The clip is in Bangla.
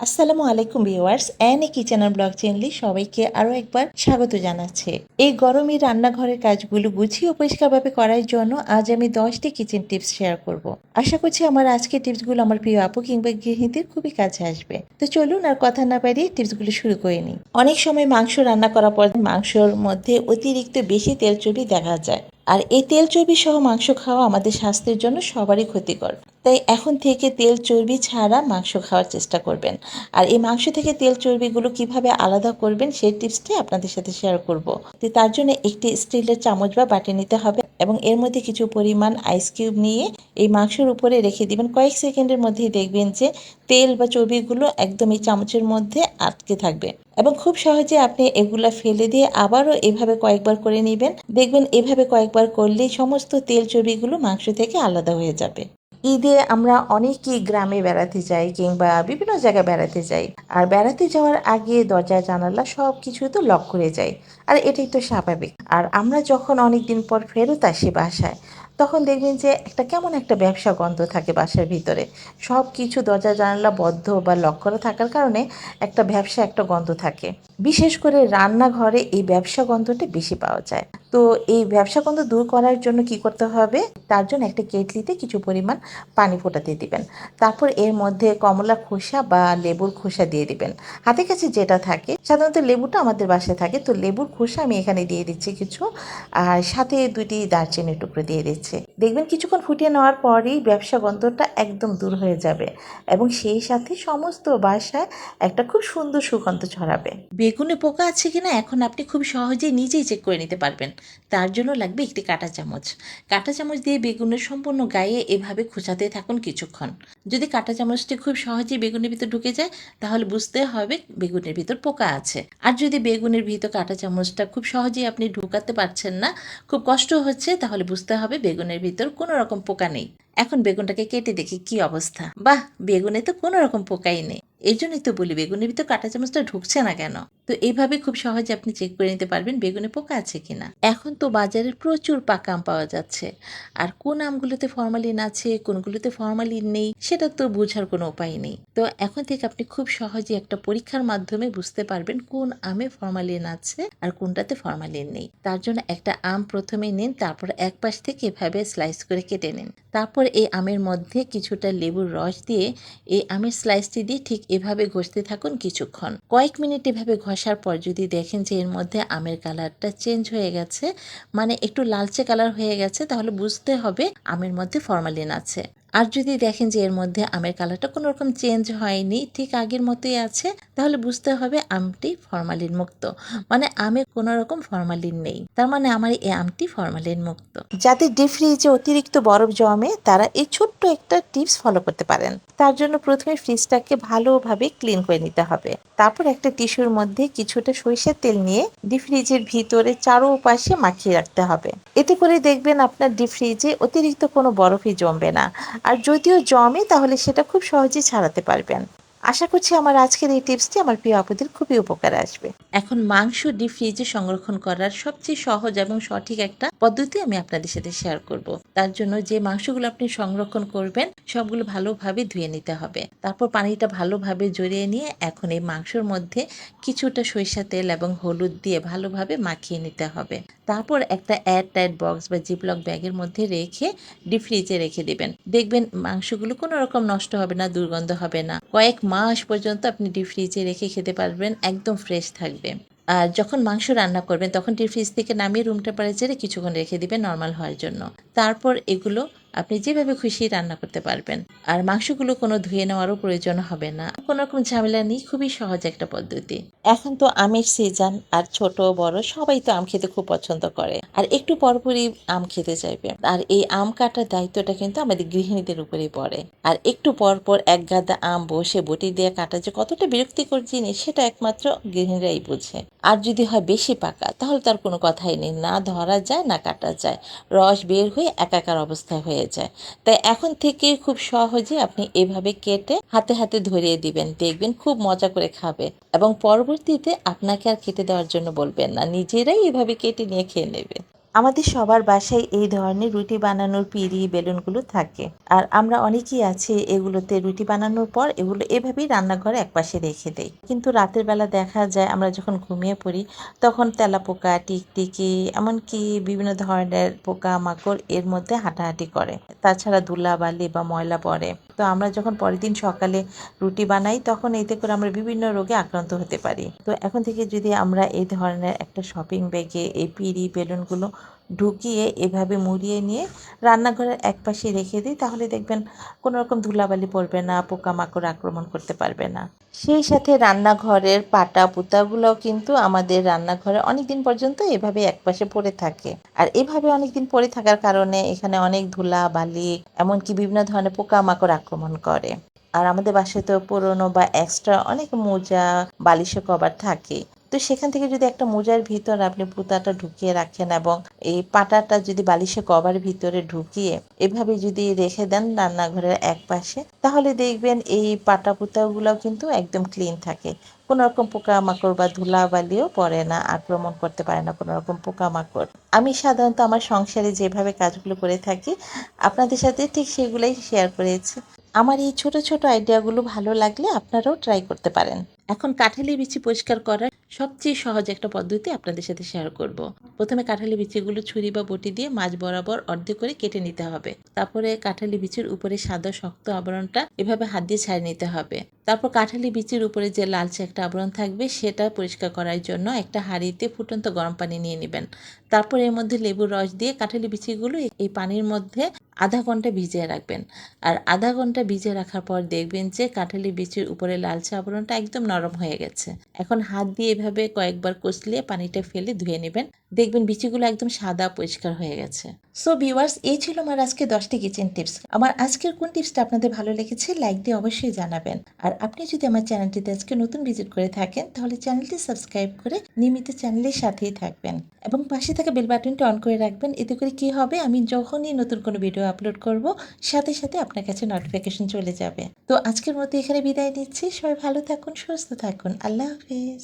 আসসালামু আলাইকুম ভিউয়ার্স, অ্যানি কিচেনার ব্লগ চ্যানেলে সবাইকে আরও একবার স্বাগত জানাচ্ছে। এই গরমে রান্নাঘরের কাজগুলো গুছিয়ে পরিষ্কারভাবে করার জন্য আজ আমি দশটি কিচেন টিপস শেয়ার করব। আশা করছি আমার আজকের টিপসগুলো আমার প্রিয় আপু কিংবা গৃহিণীদের খুবই কাছে আসবে। তো চলুন আর কথা না বাড়িয়ে টিপসগুলো শুরু করে নিই। অনেক সময় মাংস রান্না করার পর মাংসর মধ্যে অতিরিক্ত বেশি তেল চর্বি দেখা যায়। আর এই তেল চর্বি সহ মাংস খাওয়া আমাদের স্বাস্থ্যের জন্য সবারই ক্ষতিকর। তাই এখন থেকে তেল চর্বি ছাড়া মাংস খাওয়ার চেষ্টা করবেন। আর এই মাংস থেকে তেল চর্বিগুলো কীভাবে আলাদা করবেন সেই টিপসটাই আপনাদের সাথে শেয়ার করব। তো তার জন্য একটি স্টিলের চামচ বা বাটি নিতে হবে এবং এর মধ্যে কিছু পরিমাণ আইস কিউব নিয়ে এই মাংসের উপরে রেখে দিবেন। কয়েক সেকেন্ডের মধ্যেই দেখবেন যে তেল বা চর্বিগুলো একদম এই চামচের মধ্যে আটকে থাকবে এবং খুব সহজে আপনি এগুলা ফেলে দিয়ে আবারও এভাবে কয়েকবার করে নেবেন। দেখবেন এভাবে কয়েকবার করলেই সমস্ত তেল চর্বিগুলো মাংস থেকে আলাদা হয়ে যাবে। ঈদে আমরা অনেকেই গ্রামে বেড়াতে যাই কিংবা বিভিন্ন জায়গায় বেড়াতে যাই। আর বেড়াতে যাওয়ার আগে দরজা, জানালা সব কিছু তো লক করে যাই। আর এটাই তো স্বাভাবিক। আর আমরা যখন অনেকদিন পর ফেরত আসি বাসায় তখন দেখবেন যে একটা কেমন একটা ব্যবসা গন্ধ থাকে বাসার ভিতরে। সব কিছু দরজা, জানালা বদ্ধ বা লক করা থাকার কারণে একটা ব্যবসা, একটা গন্ধ থাকে। বিশেষ করে রান্নাঘরে এই ব্যবসা গন্ধটা বেশি পাওয়া যায়। তো এই ব্যবসা গন্ধ দূর করার জন্য কি করতে হবে? তার জন্য একটা কেটলিতে কিছু পরিমাণ পানি ফোটাতে দিবেন। তারপর এর মধ্যে কমলা খোসা বা লেবুর খোসা দিয়ে দিবেন। হাতে কাছে যেটা থাকে, সাধারণত লেবুটা আমাদের বাসায় থাকে। তো লেবুর খোসা আমি এখানে দিয়ে দিচ্ছি কিছু। আর সাথে দুটি দারচিনির টুকরো দিয়ে দিচ্ছি। দেখবেন কিছুক্ষণ ফুটিয়ে নেওয়ার পরেই ব্যবসা গন্ধটা একদম দূর হয়ে যাবে এবং সেই সাথে সমস্ত বাসায় একটা খুব সুন্দর সুগন্ধ ছড়াবে। বেগুনে পোকা আছে কিনা এখন আপনি খুব সহজেই নিজেই চেক করে নিতে পারবেন। তার জন্য লাগবে একটি কাঁটা চামচ। কাঁটা চামচ দিয়ে বেগুনের সম্পূর্ণ গায়ে এভাবে খোঁচাতে থাকুন কিছুক্ষণ। যদি কাঁটা চামচটি খুব সহজেই বেগুনের ভিতর ঢুকে যায়, তাহলে বুঝতে হবে বেগুনের ভিতর পোকা আছে। আর যদি বেগুনের ভিতর কাঁটা চামচটা খুব সহজেই আপনি ঢুকাতে পারছেন না, খুব কষ্ট হচ্ছে, তাহলে বুঝতে হবে বেগুনের ভিতর কোনো রকম পোকা নেই। এখন বেগুনটাকে কেটে দেখি কি অবস্থা। বাহ, বেগুনে তো কোনো রকম পোকাই নেই। এই জন্যই তো বলি, বেগুনের ভিতর কাঁটা চামচটা ঢুকছে না কেন? তো এইভাবে খুব সহজে আপনি চেক করে নিতে পারবেন বেগুনে পোকা আছে কিনা। এখন তো বাজারে প্রচুর পাকা আম পাওয়া যাচ্ছে। আর কোন আমগুলোতে ফরমালিন আছে, কোনগুলোতে ফরমালিন নেই, সেটা তো বোঝার কোনো উপায় নেই। তো এখন থেকে আপনি খুব সহজে একটা পরীক্ষার মাধ্যমে বুঝতে পারবেন কোন আমে ফরমালিন আছে আর কোনটাতে ফরমালিন নেই। তার জন্য একটা আম প্রথমে নিন, তারপর এক পাশ থেকে এভাবে স্লাইস করে কেটে নিন। তারপর এই আমের মধ্যে কিছুটা লেবুর রস দিয়ে এই আমের স্লাইসটি দিয়ে ঠিক এভাবে ঘষতে থাকুন কিছুক্ষণ। কয়েক মিনিট এভাবে ঘষার পর যদি দেখেন যে এর মধ্যে আমের কালারটা চেঞ্জ হয়ে গেছে মানে একটু লালচে কালার হয়ে গেছে, তাহলে বুঝতে হবে আমের মধ্যে ফরমালিন আছে। আর যদি দেখেন যে এর মধ্যে আমের কালারটা কোনো রকম চেঞ্জ হয়নি, ঠিক আগের মতোই আছে, তাহলে বুঝতে হবে আমটি ফরমালিন মুক্ত। মানে আমে কোনো রকম ফরমালিন নেই। তার মানে আমার এই আমটি ফরমালিন মুক্ত। যাদের ডিপ ফ্রিজে অতিরিক্ত বরফ জমে, তারা এই ছোট্ট একটা টিপস ফলো করতে পারেন। তার জন্য প্রথমে ফ্রিজটাকে ভালোভাবে ক্লিন করে নিতে হবে। তারপর একটা টিস্যুর মধ্যে কিছুটা সরিষার তেল নিয়ে ডিপ ফ্রিজের ভিতরে চারোপাশে মাখিয়ে রাখতে হবে। এতে করে দেখবেন আপনার ডিপ ফ্রিজে অতিরিক্ত কোনো বরফই জমবে না। আর যদিও জমে তাহলে সেটা খুব সহজেই ছাড়াতে পারবেন। আশা করছি আমার আজকের এই টিপসটি আমার প্রিয় আপুদের খুবই উপকার আসবে। এখন মাংস ডিপ ফ্রিজে সংরক্ষণ করার সবচেয়ে সহজ এবং সঠিক একটা পদ্ধতি আমি আপনাদের সাথে শেয়ার করব। তার জন্য যে মাংসগুলো আপনি সংরক্ষণ করবেন, সবগুলো ভালোভাবে ধুয়ে নিতে হবে। তারপর পানিটা ভালোভাবে জড়িয়ে নিয়ে এখন এই মাংসর মধ্যে কিছুটা সরিষা তেল এবং হলুদ দিয়ে ভালোভাবে মাখিয়ে নিতে হবে। তারপর একটা এয়ার টাইট বক্স বা জিপলক ব্যাগের মধ্যে রেখে ডিপ ফ্রিজে রেখে দেবেন। দেখবেন মাংসগুলো কোনো রকম নষ্ট হবে না, দুর্গন্ধ হবে না। কয়েক মাস পর্যন্ত আপনি ডিপ ফ্রিজে রেখে খেতে পারবেন, একদম ফ্রেশ থাকবে। আর যখন মাংস রান্না করবেন, তখন ডিপ ফ্রিজ থেকে নামিয়ে রুম টেম্পারেচারে কিছুক্ষণ রেখে দিবেন নর্মাল হওয়ার জন্য। তারপর এগুলো আপনি যেভাবে খুশি রান্না করতে পারবেন। আর মাংসগুলো কোনো ধুয়ে নেওয়ারও প্রয়োজন হবে না। কোনো রকম ঝামেলা নেই, খুবই সহজ একটা পদ্ধতি। এখন তো আমের সিজন আর ছোট, বড় সবাই তো আম খেতে খুব পছন্দ করে। আর একটু পরপরই আম খেতে চাইবে। আর এই আম কাটার দায়িত্বটা কিন্তু আমাদের গৃহিণীদের উপরেই পড়ে। আর একটু পর পর এক গাদা আম বসে বটি দিয়ে কাটা যে কতটা বিরক্তিকর জিনিস, সেটা একমাত্র গৃহিণীরাই বুঝে। আর যদি হয় বেশি পাকা, তাহলে তার কোনো কথাই নেই। না ধরা যায়, না কাটা যায়। রস বের হয়ে একাকার অবস্থা হয়ে যায়। তাই এখন থেকে খুব সহজে আপনি এভাবে কেটে হাতে হাতে ধরিয়ে দিবেন, দেখবেন খুব মজা করে খাবে। এবং পরবর্তীতে আপনাকে আর খেতে দেওয়ার জন্য বলবেন না, নিজেরাই এভাবে কেটে নিয়ে খেয়ে নেবে। আমাদের সবার বাসায় এই ধরনের রুটি বানানোর পিড়ি বেলুনগুলো থাকে। আর আমরা অনেকেই আছে এগুলোতে রুটি বানানোর পর এগুলো এভাবেই রান্নাঘরে একপাশে রেখে দেই। কিন্তু রাতের বেলা দেখা যায় আমরা যখন ঘুমিয়ে পড়ি, তখন তেলাপোকা, টিকটিকি, এমনকি বিভিন্ন ধরনের পোকা মাকড় এর মধ্যে হাঁটাহাঁটি করে। তাছাড়া ধুলাবালি বা ময়লা পড়ে। তো আমরা যখন পরের দিন সকালে রুটি বানাই, তখন এতে করে আমরা বিভিন্ন রোগে আক্রান্ত হতে পারি। তো এখন থেকে যদি আমরা এই ধরনের একটা শপিং ব্যাগে এই পিড়ি বেলুনগুলো ঢুকিয়ে এভাবে মুড়িয়ে নিয়ে রান্নাঘরের একপাশে রেখে দিই, তাহলে দেখবেন কোনো রকম ধুলাবালি পড়বে না, পোকামাকড় আক্রমণ করতে পারবে না। সেই সাথে রান্নাঘরের পাটা পুতাগুলোও কিন্তু আমাদের রান্নাঘরে অনেক দিন পর্যন্ত এভাবে একপাশে পড়ে থাকে। আর এভাবে অনেক দিন পড়ে থাকার কারণে এখানে অনেক ধুলা বালি এমনকি বিভিন্ন ধরনের পোকামাকড় আক্রমণ করে। আর আমাদের বাসায় তো পুরনো বা এক্সট্রা অনেক মোজা, বালিশের কভার থাকে। তো সেখান থেকে যদি একটা মোজার ভিতর আপনি পুতাটা ঢুকিয়ে রাখেন এবং এই পাটাটা যদি বালিশে কভার ভিতরে ঢুকিয়ে এভাবে যদি রেখে দেন রান্নাঘরের এক পাশে তাহলে দেখবেন এই পাটা পুতাগুলোও কিন্তু একদম ক্লিন থাকে। কোনো রকম পোকামাকড় বা ধুলাবালিও পড়ে না, আক্রমণ করতে পারে না কোনো রকম পোকামাকড়। আমি সাধারণত আমার সংসারে যেভাবে কাজগুলো করে থাকি, আপনাদের সাথে ঠিক সেগুলোই শেয়ার করেছি। আমার এই ছোট ছোট আইডিয়াগুলো ভালো লাগলে আপনারাও ট্রাই করতে পারেন। এখন কাঁঠালি বিচি পরিষ্কার করার সবচেয়ে সহজ একটা পদ্ধতি আপনাদের সাথে শেয়ার করব। প্রথমে কাঁঠালি বিচিগুলো ছুরি বা বটি দিয়ে মাছ বরাবর অর্ধেক করে কেটে নিতে হবে। তারপরে কাঁঠালি বিচির উপরে সাদা শক্ত আবরণটা এভাবে হাত দিয়ে ছাড়িয়ে নিতে হবে। তারপর কাঁঠালি বিচির উপরে যে লালচে একটা আবরণ থাকবে সেটা পরিষ্কার করার জন্য একটা হাঁড়িতে ফুটন্ত গরম পানি নিয়ে নেবেন। তারপর এর মধ্যে লেবুর রস দিয়ে কাঁঠালি বিচিগুলো এই পানির মধ্যে আধা ঘণ্টা ভিজিয়ে রাখবেন। আর আধা ঘণ্টা ভিজিয়ে রাখার পর দেখবেন যে কাঁঠালি বিচির উপরে লালচে আবরণটা একদম নরম হয়ে গেছে। এখন হাত দিয়ে এভাবে কয়েকবার কষলিয়ে পানিটা ফেলে ধুয়ে নেবেন। দেখবেন বিচিগুলো একদম সাদা পরিষ্কার হয়ে গেছে। সো ভিউয়ার্স এই ছিল আমার আজকে দশটি কিচেন টিপস আমার আজকের কোন টিপসটা আপনাদের ভালো লেগেছে লাইক দিয়ে অবশ্যই জানাবেন। আর আপনি যদি আমার চ্যানেলটিতে আজকে নতুন ভিজিট করে থাকেন, তাহলে চ্যানেলটি সাবস্ক্রাইব করে নিয়মিত চ্যানেলের সাথেই থাকবেন। এবং পাশে থাকা বেল বাটনটি অন করে রাখবেন, এতে করে কি হবে? আমি যখনই নতুন কোনো ভিডিও আপলোড করব, সাথে সাথে আপনার কাছে নোটিফিকেশন চলে যাবে। তো আজকের মতো এখানে বিদায় নিচ্ছি। সবাই ভালো থাকুন, সুস্থ থাকুন। আল্লাহ হাফিজ।